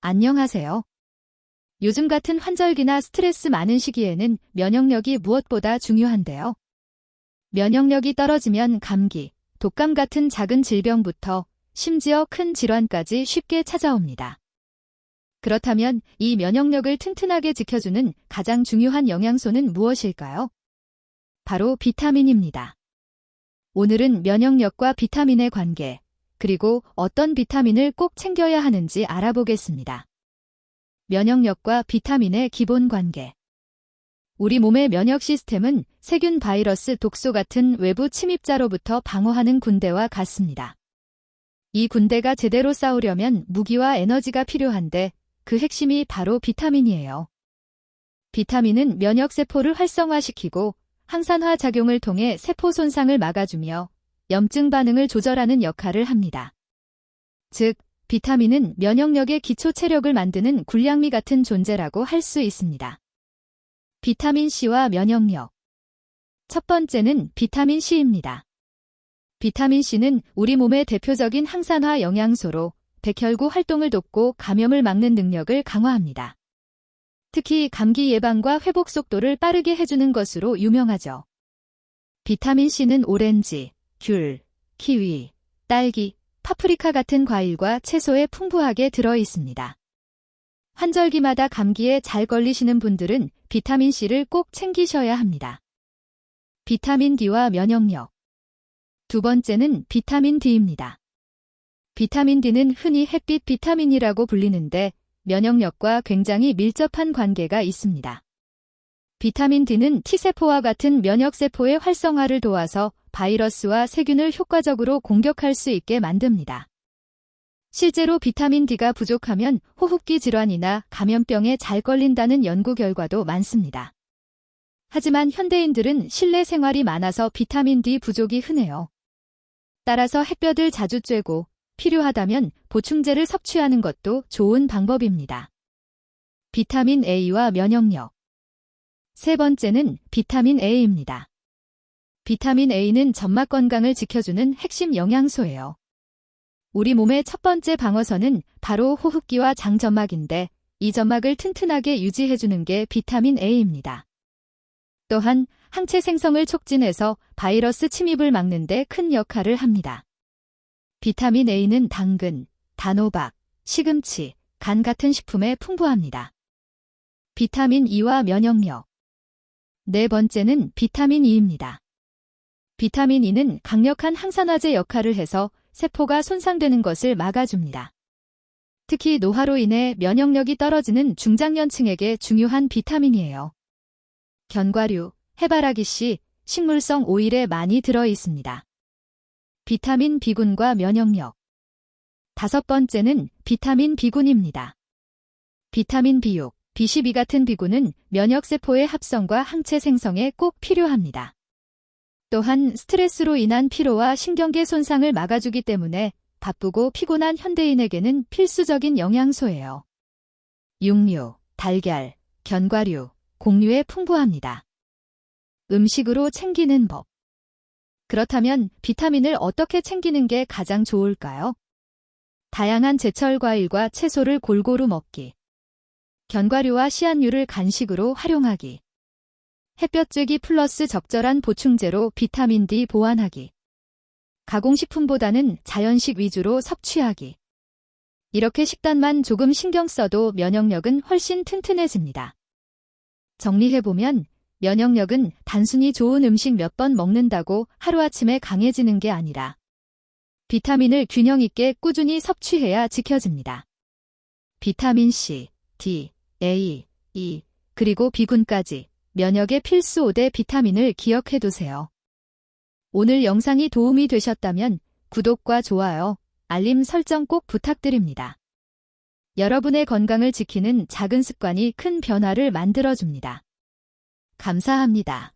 안녕하세요. 요즘 같은 환절기나 스트레스 많은 시기에는 면역력이 무엇보다 중요한데요. 면역력이 떨어지면 감기, 독감 같은 작은 질병부터 심지어 큰 질환까지 쉽게 찾아옵니다. 그렇다면 이 면역력을 튼튼하게 지켜주는 가장 중요한 영양소는 무엇일까요? 바로 비타민입니다. 오늘은 면역력과 비타민의 관계, 그리고 어떤 비타민을 꼭 챙겨야 하는지 알아보겠습니다. 면역력과 비타민의 기본 관계. 우리 몸의 면역 시스템은 세균, 바이러스, 독소 같은 외부 침입자로부터 방어하는 군대와 같습니다. 이 군대가 제대로 싸우려면 무기와 에너지가 필요한데 그 핵심이 바로 비타민이에요. 비타민은 면역 세포를 활성화시키고 항산화 작용을 통해 세포 손상을 막아주며 염증 반응을 조절하는 역할을 합니다. 즉, 비타민은 면역력의 기초 체력을 만드는 굴량미 같은 존재라고 할 수 있습니다. 비타민C와 면역력. 첫 번째는 비타민C입니다. 비타민C는 우리 몸의 대표적인 항산화 영양소로 백혈구 활동을 돕고 감염을 막는 능력을 강화합니다. 특히 감기 예방과 회복 속도를 빠르게 해주는 것으로 유명하죠. 비타민C는 오렌지, 귤, 키위, 딸기, 파프리카 같은 과일과 채소에 풍부하게 들어 있습니다. 환절기마다 감기에 잘 걸리시는 분들은 비타민C를 꼭 챙기셔야 합니다. 비타민 D와 면역력. 두 번째는 비타민 D입니다. 비타민 D는 흔히 햇빛 비타민이라고 불리는데 면역력과 굉장히 밀접한 관계가 있습니다. 비타민 D는 T세포와 같은 면역세포의 활성화를 도와서 바이러스와 세균을 효과적으로 공격할 수 있게 만듭니다. 실제로 비타민 D가 부족하면 호흡기 질환이나 감염병에 잘 걸린다는 연구 결과도 많습니다. 하지만 현대인들은 실내 생활이 많아서 비타민 D 부족이 흔해요. 따라서 햇볕을 자주 쬐고 필요하다면 보충제를 섭취하는 것도 좋은 방법입니다. 비타민 A와 면역력. 세 번째는 비타민 A입니다. 비타민 A는 점막 건강을 지켜주는 핵심 영양소예요. 우리 몸의 첫 번째 방어선은 바로 호흡기와 장점막인데 이 점막을 튼튼하게 유지해주는 게 비타민 A입니다. 또한 항체 생성을 촉진해서 바이러스 침입을 막는 데 큰 역할을 합니다. 비타민 A는 당근, 단호박, 시금치, 간 같은 식품에 풍부합니다. 비타민 E와 면역력. 네 번째는 비타민 E입니다. 비타민 E는 강력한 항산화제 역할을 해서 세포가 손상되는 것을 막아줍니다. 특히 노화로 인해 면역력이 떨어지는 중장년층에게 중요한 비타민이에요. 견과류, 해바라기 씨, 식물성 오일에 많이 들어 있습니다. 비타민 B군과 면역력. 다섯 번째는 비타민 B군입니다. 비타민 B6, B12 같은 B군은 면역세포의 합성과 항체 생성에 꼭 필요합니다. 또한 스트레스로 인한 피로와 신경계 손상을 막아주기 때문에 바쁘고 피곤한 현대인에게는 필수적인 영양소예요. 육류, 달걀, 견과류, 곡류에 풍부합니다. 음식으로 챙기는 법. 그렇다면 비타민을 어떻게 챙기는 게 가장 좋을까요? 다양한 제철 과일과 채소를 골고루 먹기. 견과류와 씨앗류를 간식으로 활용하기. 햇볕쬐기 플러스 적절한 보충제로 비타민 D 보완하기. 가공식품보다는 자연식 위주로 섭취하기. 이렇게 식단만 조금 신경 써도 면역력은 훨씬 튼튼해집니다. 정리해보면 면역력은 단순히 좋은 음식 몇 번 먹는다고 하루아침에 강해지는 게 아니라 비타민을 균형 있게 꾸준히 섭취해야 지켜집니다. 비타민 C, D, A, E, 그리고 B군까지 면역의 필수 5대 비타민을 기억해 두세요. 오늘 영상이 도움이 되셨다면 구독과 좋아요, 알림 설정 꼭 부탁드립니다. 여러분의 건강을 지키는 작은 습관이 큰 변화를 만들어줍니다. 감사합니다.